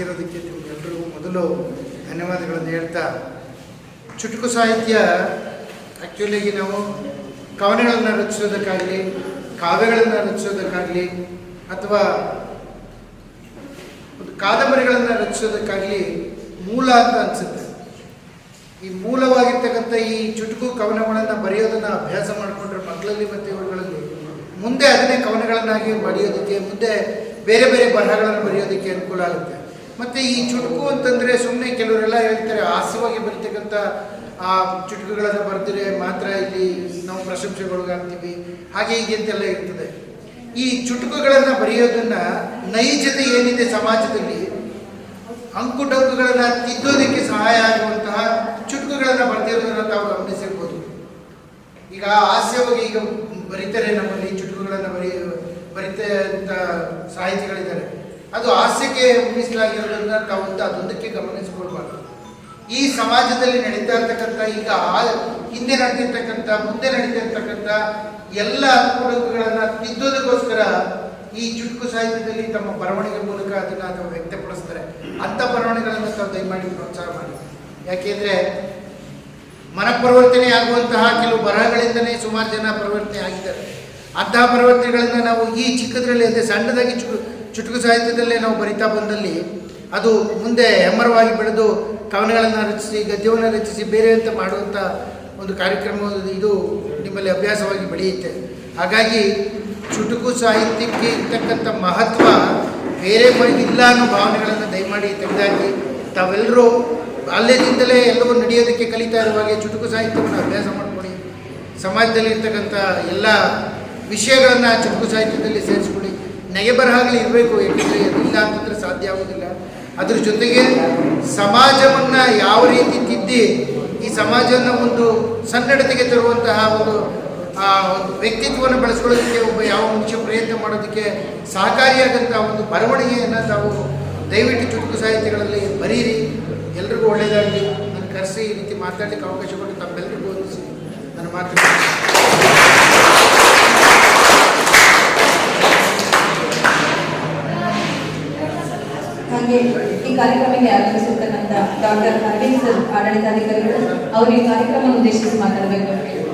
ಸೇರೋದಕ್ಕೆ ನಿಮಗೆಲ್ಲರಿಗೂ ಮೊದಲು ಧನ್ಯವಾದಗಳನ್ನು ಹೇಳ್ತಾ, ಚುಟುಕು ಸಾಹಿತ್ಯ ಆ್ಯಕ್ಚುಲಿಗೆ ನಾವು ಕವನಗಳನ್ನು ರಚಿಸೋದಕ್ಕಾಗಲಿ, ಕಾವ್ಯಗಳನ್ನು ರಚಿಸೋದಕ್ಕಾಗಲಿ, ಅಥವಾ ಒಂದು ಕಾದಂಬರಿಗಳನ್ನು ರಚಿಸೋದಕ್ಕಾಗಲಿ ಮೂಲ ಅಂತ ಅನಿಸುತ್ತೆ. ಈ ಮೂಲವಾಗಿರ್ತಕ್ಕಂಥ ಈ ಚುಟುಕು ಕವನಗಳನ್ನು ಬರೆಯೋದನ್ನು ಅಭ್ಯಾಸ ಮಾಡಿಕೊಂಡ್ರೆ ಮಕ್ಕಳಲ್ಲಿ ಮತ್ತು ಇವುಗಳಲ್ಲಿ ಮುಂದೆ ಅದನ್ನೇ ಕವನಗಳನ್ನಾಗಿ ಬರೆಯೋದಕ್ಕೆ ಮುಂದೆ ಬೇರೆ ಬೇರೆ ಬರಹಗಳನ್ನು ಬರೆಯೋದಕ್ಕೆ ಅನುಕೂಲ ಆಗುತ್ತೆ. ಮತ್ತು ಈ ಚುಟುಕು ಅಂತಂದರೆ ಸುಮ್ಮನೆ ಕೆಲವರೆಲ್ಲ ಹೇಳ್ತಾರೆ, ಹಾಸ್ಯವಾಗಿ ಬರ್ತಕ್ಕಂಥ ಆ ಚುಟುಕುಗಳನ್ನು ಬರೆದ್ರೆ ಮಾತ್ರ ಇಲ್ಲಿ ನಾವು ಪ್ರಶಂಸೆಗೊಳಗಾಗ್ತೀವಿ. ಹಾಗೆ ಹೀಗೆ ಅಂತೆಲ್ಲ ಇರ್ತದೆ. ಈ ಚುಟುಕುಗಳನ್ನು ಬರೆಯೋದನ್ನು ನೈಜತೆ ಏನಿದೆ ಸಮಾಜದಲ್ಲಿ ಅಂಕುಟಂಕುಗಳನ್ನ ತಿದ್ದೋದಕ್ಕೆ ಸಹಾಯ ಆಗುವಂತಹ ಚುಟುಕುಗಳನ್ನು ಬರ್ತಿರೋದನ್ನು ತಾವು ಗಮನಿಸಿರ್ಬೋದು. ಈಗ ಹಾಸ್ಯವಾಗಿ ಈಗ ಬರೀತಾರೆ ನಮ್ಮಲ್ಲಿ, ಚುಟುಕುಗಳನ್ನು ಬರೀ ಬರೀತಂತ ಸಾಹಿತಿಗಳಿದ್ದಾರೆ. ಅದು ಹಾಸ್ಯಕ್ಕೆ ಮೀಸಲಾಗಿರೋದನ್ನ ತಾವು ಅಂತ ಅದೊಂದಕ್ಕೆ ಗಮನಿಸಿಕೊಳ್ಬಾರ್ದು. ಈ ಸಮಾಜದಲ್ಲಿ ನಡೀತಾ ಇರ್ತಕ್ಕಂಥ ಈಗ ಹಿಂದೆ ನಡೆದಿರ್ತಕ್ಕಂಥ, ಮುಂದೆ ನಡೀತಿರ್ತಕ್ಕಂಥ ಎಲ್ಲ ಅನುಕೂಲಗಳನ್ನು ತಿದ್ದೋದಕ್ಕೋಸ್ಕರ ಈ ಚುಟುಕು ಸಾಹಿತ್ಯದಲ್ಲಿ ತಮ್ಮ ಬರವಣಿಗೆ ಮೂಲಕ ಅದನ್ನು ಅಥವಾ ವ್ಯಕ್ತಪಡಿಸ್ತಾರೆ. ಅಂಥ ಬರವಣಿಗೆಗಳನ್ನು ತಾವು ದಯಮಾಡಿ ಪ್ರೋತ್ಸಾಹ ಮಾಡಿ. ಯಾಕೆಂದರೆ ಮನಪರಿವರ್ತನೆ ಆಗುವಂತಹ ಕೆಲವು ಬರಹಗಳಿಂದನೇ ಸುಮಾರು ಜನ ಪರಿವರ್ತನೆ ಆಗಿದ್ದಾರೆ. ಅಂತಹ ಪರಿವರ್ತನೆಗಳನ್ನು ನಾವು ಈ ಚಿಕ್ಕದ್ರಲ್ಲಿ ಅದೇ ಸಣ್ಣದಾಗಿ ಚುಟು ಚುಟುಕು ಸಾಹಿತ್ಯದಲ್ಲೇ ನಾವು ಬರಿತಾ ಬಂದಲ್ಲಿ ಅದು ಮುಂದೆ ಹೆಮ್ಮರವಾಗಿ ಬೆಳೆದು ಕವನಗಳನ್ನು ರಚಿಸಿ, ಗದ್ಯವನ್ನು ರಚಿಸಿ, ಬೇರೆ ಅಂತ ಮಾಡುವಂಥ ಒಂದು ಕಾರ್ಯಕ್ರಮ ಇದು ನಿಮ್ಮಲ್ಲಿ ಅಭ್ಯಾಸವಾಗಿ ಬೆಳೆಯುತ್ತೆ. ಹಾಗಾಗಿ ಚುಟುಕು ಸಾಹಿತ್ಯಕ್ಕೆ ಇರ್ತಕ್ಕಂಥ ಮಹತ್ವ ಬೇರೆ ಬರೆದಿಲ್ಲ ಅನ್ನೋ ಭಾವನೆಗಳನ್ನು ದಯಮಾಡಿ ತೆಗೆದಾಕಿ, ತಾವೆಲ್ಲರೂ ಬಾಲ್ಯದಿಂದಲೇ ಎಲ್ಲವೂ ನಡೆಯೋದಕ್ಕೆ ಕಲಿತಾ ಇರುವಾಗೆ ಚುಟುಕು ಸಾಹಿತ್ಯವನ್ನು ಅಭ್ಯಾಸ ಮಾಡಿಕೊಡಿ ಸಮಾಜದಲ್ಲಿ ಇರ್ತಕ್ಕಂಥ ಎಲ್ಲ ವಿಷಯಗಳನ್ನು ಚುಟುಕು ಸಾಹಿತ್ಯದಲ್ಲಿ ಸೇರಿಸ್ಕೊಳ್ಳಿ. ನೆಗೆ ಬರಹಗಳು ಇರಬೇಕು ಏಕೆಂದರೆ ಇಲ್ಲ ಅಂತಂದರೆ ಸಾಧ್ಯ ಆಗೋದಿಲ್ಲ. ಅದ್ರ ಜೊತೆಗೆ ಸಮಾಜವನ್ನು ಯಾವ ರೀತಿ ತಿದ್ದಿ, ಈ ಸಮಾಜವನ್ನು ಒಂದು ಸನ್ನಡತೆಗೆ ತರುವಂತಹ ಒಂದು, ಆ, ಒಂದು ವ್ಯಕ್ತಿತ್ವವನ್ನು ಬೆಳೆಸ್ಕೊಳ್ಳೋದಕ್ಕೆ ಒಬ್ಬ ಯಾವ ಮುಂಚೆ ಪ್ರಯತ್ನ ಮಾಡೋದಕ್ಕೆ ಸಹಕಾರಿಯಾದಂಥ ಒಂದು ಬರವಣಿಗೆಯನ್ನು ತಾವು ದಯವಿಟ್ಟು ಚುಟುಕು ಸಾಹಿತ್ಯಗಳಲ್ಲಿ ಬರೀರಿ. ಎಲ್ರಿಗೂ ಒಳ್ಳೆಯದಾಗಲಿ ನನ್ನ ಕರೆಸಿ ಈ ರೀತಿ ಮಾತಾಡಲಿಕ್ಕೆ ಅವಕಾಶ ಕೊಟ್ಟು ತಮ್ಮೆಲ್ಲರಿಗೂ ಓದಿಸಿ ನನ್ನ ಮಾತು ಹಾಗೆ ಈ ಕಾರ್ಯಕ್ರಮಕ್ಕೆ ಆಗಮಿಸಿರ್ತಕ್ಕಂಥ ಡಾಕ್ಟರ್ ಅರವಿಂದ್ ಸರ್ ಆಡಳಿತಾಧಿಕಾರಿಗಳು ಅವರು ಈ ಕಾರ್ಯಕ್ರಮ ಉದ್ದೇಶಿಸಿ ಮಾತಾಡಬೇಕು